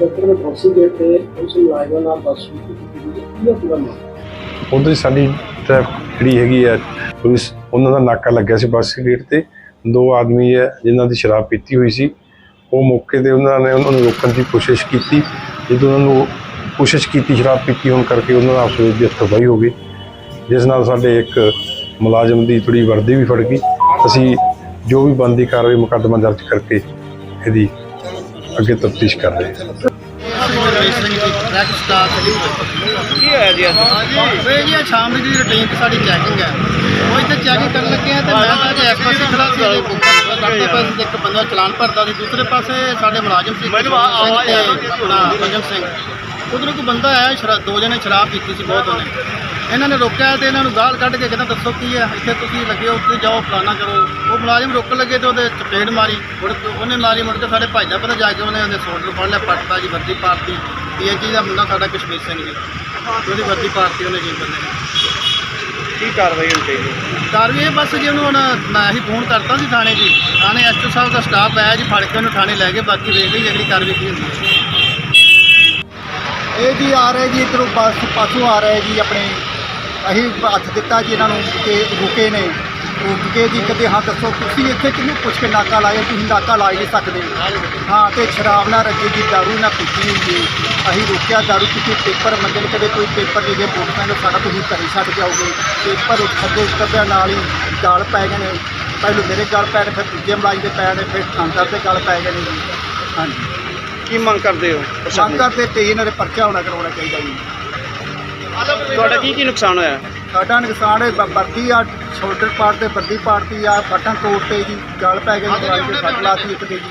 Doctor ਨੇ ਫਾਂਸੀ ਦੇ ਤੇ ਉਸ ਮੁਲਾਜ਼ਮਾਂ ਨਾਲ ਬਦਸਲੂਕੀ ਕੀਤੀ ਕੀ ਪੂਰਾ ਮਾਮਲਾ? ਉਧਰ ਸਾਡੀ ਟ੍ਰੈਫਿਕ ਜਿਹੜੀ ਹੈਗੀ ਹੈ ਪੁਲਿਸ, ਉਹਨਾਂ ਦਾ ਨਾਕਾ ਲੱਗਿਆ ਸੀ ਬੱਸ ਗੇਟ ਤੇ। ਦੋ ਆਦਮੀ ਹੈ ਜਿਨ੍ਹਾਂ ਦੀ ਸ਼ਰਾਬ ਪੀਤੀ ਹੋਈ ਸੀ। ਉਹ ਮੌਕੇ ਤੇ ਉਹਨਾਂ ਨੇ ਉਹਨਾਂ ਨੂੰ ਰੋਕਣ ਦੀ ਕੋਸ਼ਿਸ਼ ਕੀਤੀ। ਜਦੋਂ ਉਹਨਾਂ ਨੂੰ ਕੋਸ਼ਿਸ਼ ਕੀਤੀ ਸ਼ਰਾਬ ਪੀਤੀ, ਹੋਣ ਕਰਕੇ ਉਹਨਾਂ ਦਾ ਆਪਸ ਵਿੱਚ ਦੀ ਹੋ ਗਈ। ਜਿਸ ਨਾਲ ਸਾਡੇ ਇੱਕ ਮੁਲਾਜ਼ਮ ਦੀ ਥੋੜੀ ਵਰਦੀ ਵੀ ਫੜ ਗਈ। ਅਸੀਂ ਜੋ ਵੀ ਬੰਦੀ ਕਾਰਵਾਈ ਮੁਕੱਦਮਾ ਦਰਜ ਕਰਕੇ ਇਹਦੀ ਅੱਗੇ ਤਫਤੀਸ਼ ਕਰ ਰਹੇ ਹਾਂ। ਕੀ ਹੋਇਆ ਜੀ ਅੱਜ? ਜੀ ਸ਼ਾਮ ਦੀ ਰੁਟੀਨ ਤੇ ਸਾਡੀ ਚੈਕਿੰਗ ਹੈ। ਉਹ ਇੱਥੇ ਚੈਕਿੰਗ ਕਰਨ ਲੱਗੇ ਆ ਤੇ ਮੈਂ ਤਾਂ ਜੇ ਪਾਸੇ ਤੇ ਇੱਕ ਬੰਦਾ ਚਲਾਨ ਭਰਦਾ ਸੀ। ਦੂਸਰੇ ਪਾਸੇ ਸਾਡੇ ਮੁਲਾਜ਼ਮ ਸੀ ਮੈਨੂੰ ਆਵਾਜ਼ ਆ ਪੰਜਮ ਸਿੰਘ। ਉਧਰੋਂ ਕੋਈ ਬੰਦਾ ਆਇਆ ਸ਼ਰਾਬ ਦੋ ਜਣੇ ਸ਼ਰਾਬ ਪੀਤੀ ਸੀ ਬਹੁਤ ਉਹਨੇ। ਇਹਨਾਂ ਨੇ ਰੋਕਿਆ ਤੇ ਇਹਨਾਂ ਨੂੰ ਗਾਲ ਕੱਢ ਕੇ ਕਹਿੰਦਾ ਦੱਸੋ ਕੀ ਹੈ? ਇੱਥੇ ਤੁਸੀਂ ਲੱਗੇ ਹੋ ਉੱਥੇ ਜਾਓ ਫਲਾਣਾ ਕਰੋ। ਉਹ ਮੁਲਾਜ਼ਮ ਰੋਕਣ ਲੱਗੇ ਤੇ ਉਹਦੇ ਚਪੇੜ ਮਾਰੀ। ਉਹਨੇ ਮਾਰੀ ਮੁੜ ਕੇ ਸਾਡੇ ਭਾਈ ਦਾ ਪਤਾ ਜਾ ਕੇ ਉਹਨੇ ਉਹਦੇ ਸੋਲਡਰ ਫੜ ਲਿਆ ਪੱਟਦਾ ਜੀ ਵਰਦੀ ਪਾਰਟੀ ਪੀਐਚਈ ਦਾ ਮੁੰਡਾ ਸਾਡਾ ਕਸ਼ਮੀਰ ਸਿੰਘ ਜੀ। ਉਹਦੀ ਵਰਦੀ ਪਾਰਟੀ ਉਹਨੇ ਜੀ ਬੰਦੇ ਨੇ। ਕੀ ਕਾਰਵਾਈ ਹੋਣੀ ਚਾਹੀਦੀ? ਕਾਰਵਾਈ ਇਹ ਬਸ ਜੀ ਉਹਨੂੰ ਹੁਣ ਮੈਂ ਹੀ ਫੋਨ ਕਰਤਾ ਸੀ ਥਾਣੇ ਜੀ। ਥਾਣੇ ਐਸਟੋ ਸਾਹਿਬ ਦਾ ਸਟਾਫ ਆਇਆ ਜੀ ਫੜ ਕੇ ਉਹਨੂੰ ਥਾਣੇ ਲੈ ਗਏ ਬਾਕੀ ਵੇਖ ਲਈ ਅਗਲੀ ਕਾਰਵਾਈ ਕੀ ਹੁੰਦੀ ਹੈ। ਇਹ ਜੀ ਆ ਰਹੇ ਜੀ ਇੱਧਰੋਂ ਬੱਸ ਪਾਸੋਂ ਆ ਰਹੇ ਜੀ ਆਪਣੇ ਅਸੀਂ ਹੱਥ ਦਿੱਤਾ ਜੀ ਇਹਨਾਂ ਨੂੰ ਕਿ ਰੁਕੇ ਨੇ। ਕੇ ਜੀ ਕਹਿੰਦੇ ਹਾਂ ਦੱਸੋ ਤੁਸੀਂ ਇੱਥੇ ਕਿਹਨੂੰ ਪੁੱਛ ਕੇ ਨਾਕਾ ਲਾਇਆ? ਤੁਸੀਂ ਨਾਕਾ ਲਾ ਹੀ ਨਹੀਂ ਸਕਦੇ। ਹਾਂ ਤੇ ਸ਼ਰਾਬ ਨਾ ਰੱਜੀ ਜੀ ਦਾਰੂ ਨਾ ਪੀਤੀ ਹੋਈ ਜੀ ਅਸੀਂ ਰੁਕਿਆ ਦਾਰੂ ਪੀਤੀ ਪੇਪਰ ਮੰਗੇ ਨੇ ਕਦੇ ਕੋਈ ਪੇਪਰ ਨਹੀਂ ਗਏ ਮੋਟਰਸਾਈਕਲ ਸਾਡਾ ਤੁਸੀਂ ਘਰੇ ਛੱਡ ਜਾਓਗੇ ਪੇਪਰ ਥੱਲੇ ਕੱਢਿਆ ਨਾਲ ਹੀ ਗਾਲ ਪੈ ਗਏ ਨੇ। ਪਹਿਲੋਂ ਮੇਰੇ ਗਾਲ ਪੈ ਨੇ ਫਿਰ ਦੂਜੇ ਮਲਾਈ ਦੇ ਪੈ ਨੇ ਫਿਰ ਥਾਂਦਰ ਦੇ ਗਾਲ ਪੈ ਗਏ ਨੇ ਜੀ। ਹਾਂਜੀ। ਕੀ ਮੰਗ ਕਰਦੇ ਹੋ? ਸ਼ੰਕਰ ਤੇ ਤੇ ਇਹਨਾਂ ਦੇ ਪਰਚਾ ਹੋਣਾ ਕਰਾਉਣਾ ਚਾਹੀਦਾ ਜੀ। ਤੁਹਾਡਾ ਕੀ ਕੀ ਨੁਕਸਾਨ ਹੋਇਆ? ਸਾਡਾ ਨੁਕਸਾਨ ਹੈ ਬ- ਵਰਦੀ ਆ ਸ਼ੋਲਡਰ ਪਾਰਟ ਤੇ ਵਰਦੀ ਪਾਰਟ ਆ ਬਟਨ ਤੋੜ ਤੇ ਜੀ ਗਲ ਪੈ ਗਏ ਮੋਬਾਈਲ ਦੇ ਸੱਟ ਲਾਤੀ ਇੱਕ ਦੇ ਜੀ।